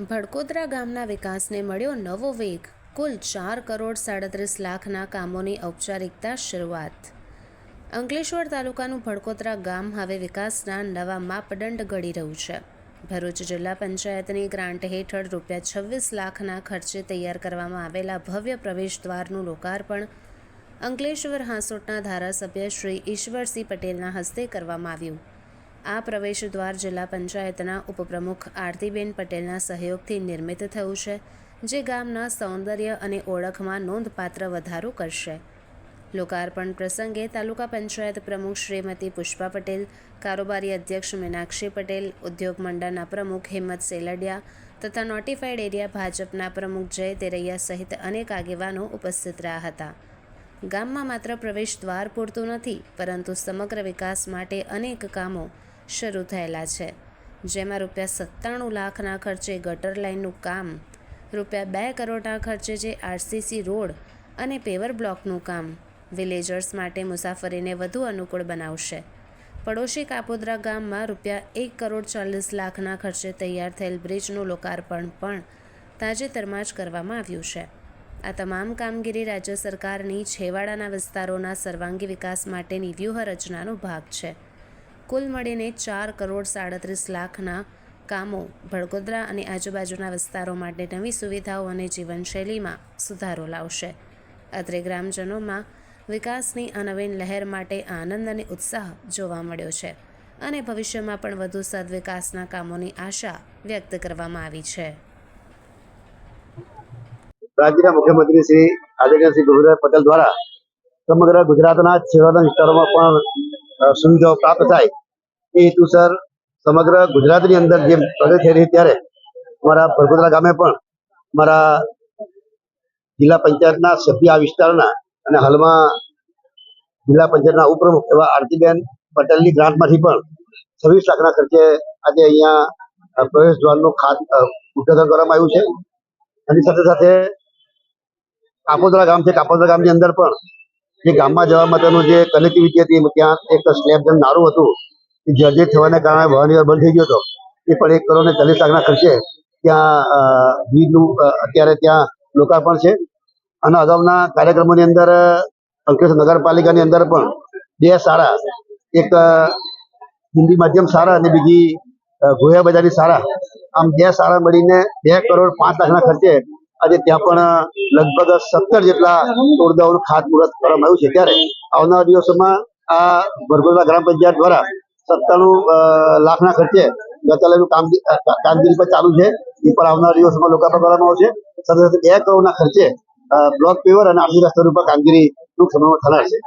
ભડકોદરા ગામના વિકાસને મળ્યો નવો વેગ. કુલ ચાર કરોડ સાડત્રીસ લાખના કામોની ઔપચારિકતા શરૂઆત. અંકલેશ્વર તાલુકાનું ભડકોદરા ગામ હવે વિકાસના નવા માપદંડ ઘડી રહ્યું છે. ભરૂચ જિલ્લા પંચાયતની ગ્રાન્ટ હેઠળ રૂપિયા છવ્વીસ લાખના ખર્ચે તૈયાર કરવામાં આવેલા ભવ્ય પ્રવેશદ્વારનું લોકાર્પણ અંકલેશ્વર હાંસોટના ધારાસભ્ય શ્રી ઈશ્વરસિંહ પટેલના હસ્તે કરવામાં આવ્યું. આ પ્રવેશદ્વાર જિલ્લા પંચાયતના ઉપપ્રમુખ આરતીબેન પટેલના સહયોગથી નિર્મિત થયું છે, જે ગામના સૌંદર્ય અને ઓળખમાં નોંધપાત્ર વધારો કરશે. લોકાર્પણ પ્રસંગે તાલુકા પંચાયત પ્રમુખ શ્રીમતી પુષ્પા પટેલ, કારોબારી અધ્યક્ષ મીનાક્ષી પટેલ, ઉદ્યોગ મંડળના પ્રમુખ હિંમત સેલડિયા તથા નોટિફાઈડ એરિયા ભાજપના પ્રમુખ જય તેરૈયા સહિત અનેક આગેવાનો ઉપસ્થિત રહ્યા હતા. ગામમાં માત્ર પ્રવેશ દ્વાર પૂરતું નથી, પરંતુ સમગ્ર વિકાસ માટે અનેક કામો શરૂ થયેલા છે. જેમાં રૂપિયા સત્તાણું લાખના ખર્ચે ગટર લાઇનનું કામ, રૂપિયા બે કરોડના ખર્ચે જે આરસીસી રોડ અને પેવર બ્લોકનું કામ વિલેજર્સ માટે મુસાફરીને વધુ અનુકૂળ બનાવશે. પડોશી કાપોદ્રા ગામમાં રૂપિયા એક કરોડ ચાલીસ લાખના ખર્ચે તૈયાર થયેલ બ્રિજનું લોકાર્પણ પણ તાજેતરમાં જ કરવામાં આવ્યું છે. આ તમામ કામગીરી રાજ્ય સરકારની છેવાડાના વિસ્તારોના સર્વાંગી વિકાસ માટેની વ્યૂહરચનાનો ભાગ છે. કુલ મળીને ચાર કરોડ સાડત્રીસ લાખના કામો ભડકોદરા અને આજુબાજુના વિસ્તારો માટે નવી સુવિધાઓ અને જીવનશૈલીમાં સુધારો લાવશે. અત્રે ગ્રામજનોમાં વિકાસની આ નવીન લહેર માટે આનંદ અને ઉત્સાહ જોવા મળ્યો છે અને ભવિષ્યમાં પણ વધુ સદવિકાસના કામોની આશા વ્યક્ત કરવામાં આવી છે. રાજ્યના મુખ્યમંત્રી શ્રી આદિત્યસિંહ ભૂપેન્દ્ર પટેલ દ્વારા સમગ્ર ગુજરાતના છેવાડાના વિસ્તારોમાં પણ સુવિધાઓ પ્રાપ્ત થાય એ હેતુસર સમગ્ર ગુજરાતની અંદર જે પ્રગતિ થઈ રહી ત્યારે અમારા પરગોદરા ગામે પણ અમારા જિલ્લા પંચાયતના સભ્ય આ વિસ્તારના અને હાલમાં જિલ્લા પંચાયતના ઉપપ્રમુખ એવા આરતીબેન પટેલની ગ્રાન્ટમાંથી પણ છવ્વીસ લાખના ખર્ચે આજે અહીંયા પ્રવેશ દ્વારનું ખાત ઉદ્ઘાટન કરવામાં આવ્યું છે. એની સાથે સાથે કાપોદરા ગામ છે. કાપોદરા ગામની અંદર પણ જે ગામમાં જવા માટેનું જે કનેક્ટિવિટી હતી ત્યાં એક સ્લેબ જેમ નારું હતું. જર્જરિત થવાના કારણે વાહન બંધ થઈ ગયો હતો. એ પણ એક કરોડ ને ચાલીસ લાખના ખર્ચે ત્યાં બ્રિજનું અત્યારે ત્યાં લોકાર્પણ છે. અને અગાઉના કાર્યક્રમોની અંદર અંકલેશ્વર નગરપાલિકાની અંદર પણ બે શાળા, એક હિન્દી માધ્યમ શાળા અને બીજી ગોયા બજારની શાળા, આમ બે શાળા મળીને બે કરોડ પાંચ લાખના ખર્ચે આજે ત્યાં પણ લગભગ સત્તર જેટલા તોડદાઓનું ખાતમુહૂર્ત કરવામાં આવ્યું છે. ત્યારે આવનારા દિવસોમાં આ ભરગોદરા ગ્રામ પંચાયત દ્વારા સત્તાણું લાખના ખર્ચે ગતાલેનું કામગીરી કામગીરી પણ ચાલુ છે. એ પણ આવનારા દિવસોમાં લોકાર્પણ કરવામાં આવશે. સાથે સાથે બે કરોડના ખર્ચે બ્લોક પેવર અને આરસી રસ્તા ઉપર કામગીરી ટૂંક સમયમાં થનાર છે.